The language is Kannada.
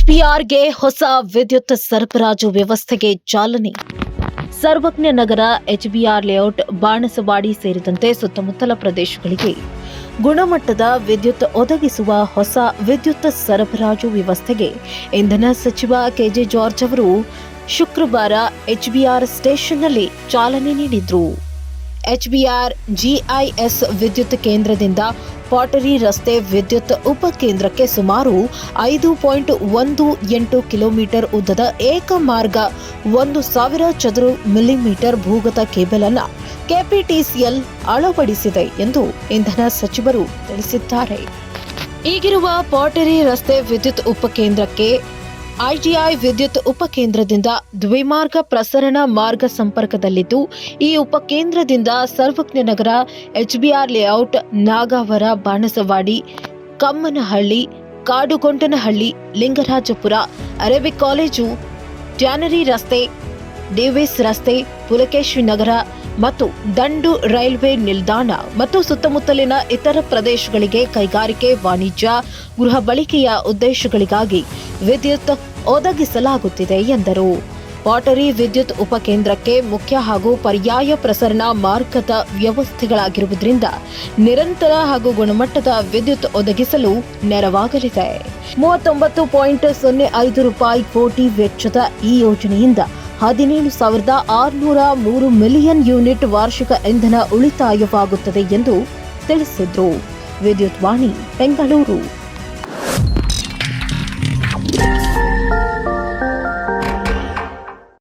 ಎಚ್ಪಿಆರ್ಗೆ ಹೊಸ ವಿದ್ಯುತ್ ಸರಬರಾಜು ವ್ಯವಸ್ಥೆಗೆ ಚಾಲನೆ. ಸರ್ವಜ್ಞ ನಗರ, ಎಚ್ಬಿಆರ್ ಲೇಔಟ್, ಬಾಣಸವಾಡಿ ಸೇರಿದಂತೆ ಸುತ್ತಮುತ್ತಲ ಪ್ರದೇಶಗಳಿಗೆ ಗುಣಮಟ್ಟದ ವಿದ್ಯುತ್ ಒದಗಿಸುವ ಹೊಸ ವಿದ್ಯುತ್ ಸರಬರಾಜು ವ್ಯವಸ್ಥೆಗೆ ಇಂಧನ ಸಚಿವ ಕೆಜೆ ಜಾರ್ಜ್ ಅವರು ಶುಕ್ರವಾರ ಎಚ್ಬಿಆರ್ ಸ್ಟೇಷನ್ನಲ್ಲಿ ಚಾಲನೆ ನೀಡಿದ್ರು. ಎಚ್ಬಿಆರ್ ಜಿಐಎಸ್ ವಿದ್ಯುತ್ ಕೇಂದ್ರದಿಂದ ಪಾಟರಿ ರಸ್ತೆ ವಿದ್ಯುತ್ ಉಪಕೇಂದ್ರಕ್ಕೆ ಸುಮಾರು ಐದು ಪಾಯಿಂಟ್ ಒಂದು ಎಂಟು ಕಿಲೋಮೀಟರ್ ಉದ್ದದ ಏಕಮಾರ್ಗ ಒಂದು ಸಾವಿರ ಚದುರು ಮಿಲಿಮೀಟರ್ ಭೂಗತ ಕೇಬಲ್ ಅನ್ನು ಕೆಪಿಟಿಸಿಎಲ್ ಅಳವಡಿಸಿದೆ ಎಂದು ಇಂಧನ ಸಚಿವರು ತಿಳಿಸಿದ್ದಾರೆ. ಈಗಿರುವ ಪಾಟರಿ ರಸ್ತೆ ವಿದ್ಯುತ್ ಉಪಕೇಂದ್ರಕ್ಕೆ ಐಟಿಐ ವಿದ್ಯುತ್ ಉಪಕೇಂದ್ರದಿಂದ ದ್ವಿಮಾರ್ಗ ಪ್ರಸರಣ ಮಾರ್ಗ ಸಂಪರ್ಕದಲ್ಲಿದ್ದು, ಈ ಉಪಕೇಂದ್ರದಿಂದ Sarvagna Nagar, HBR layout, Nagavara, Banaswadi, Kammanahalli, Kadugondanahalli, Lingarajapura Arabic college tannery ರಸ್ತೆ, ಡೇವಿಸ್ ರಸ್ತೆ, ಪುಲಕೇಶಿ ನಗರ ಮತ್ತು ದಂಡು ರೈಲ್ವೆ ನಿಲ್ದಾಣ ಮತ್ತು ಸುತ್ತಮುತ್ತಲಿನ ಇತರ ಪ್ರದೇಶಗಳಿಗೆ ಕೈಗಾರಿಕೆ ವಾಣಿಜ್ಯ, ಗೃಹ ಬಳಕೆಯ ಉದ್ದೇಶಗಳಿಗಾಗಿ ವಿದ್ಯುತ್ ಒದಗಿಸಲಾಗುತ್ತಿದೆ ಎಂದರು. ಪಾಟರಿ ವಿದ್ಯುತ್ ಉಪಕೇಂದ್ರಕ್ಕೆ ಮುಖ್ಯ ಹಾಗೂ ಪರ್ಯಾಯ ಪ್ರಸರಣ ಮಾರ್ಗದ ವ್ಯವಸ್ಥೆಗಳಾಗಿರುವುದರಿಂದ ನಿರಂತರ ಹಾಗೂ ಗುಣಮಟ್ಟದ ವಿದ್ಯುತ್ ಒದಗಿಸಲು ನೆರವಾಗಲಿದೆ. ಮೂವತ್ತೊಂಬತ್ತು ಪಾಯಿಂಟ್ ಸೊನ್ನೆ ಐದು ರೂಪಾಯಿ ಕೋಟಿ ವೆಚ್ಚದ ಈ ಯೋಜನೆಯಿಂದ ಹದಿನೇಳು ಸಾವಿರದ ಆರುನೂರ ಮೂರು ಮಿಲಿಯನ್ ಯೂನಿಟ್ ವಾರ್ಷಿಕ ಇಂಧನ ಉಳಿತಾಯವಾಗುತ್ತದೆ ಎಂದು ತಿಳಿಸಿದ್ರು. ವಿದ್ಯುತ್ ವಾಣಿ, ಬೆಂಗಳೂರು.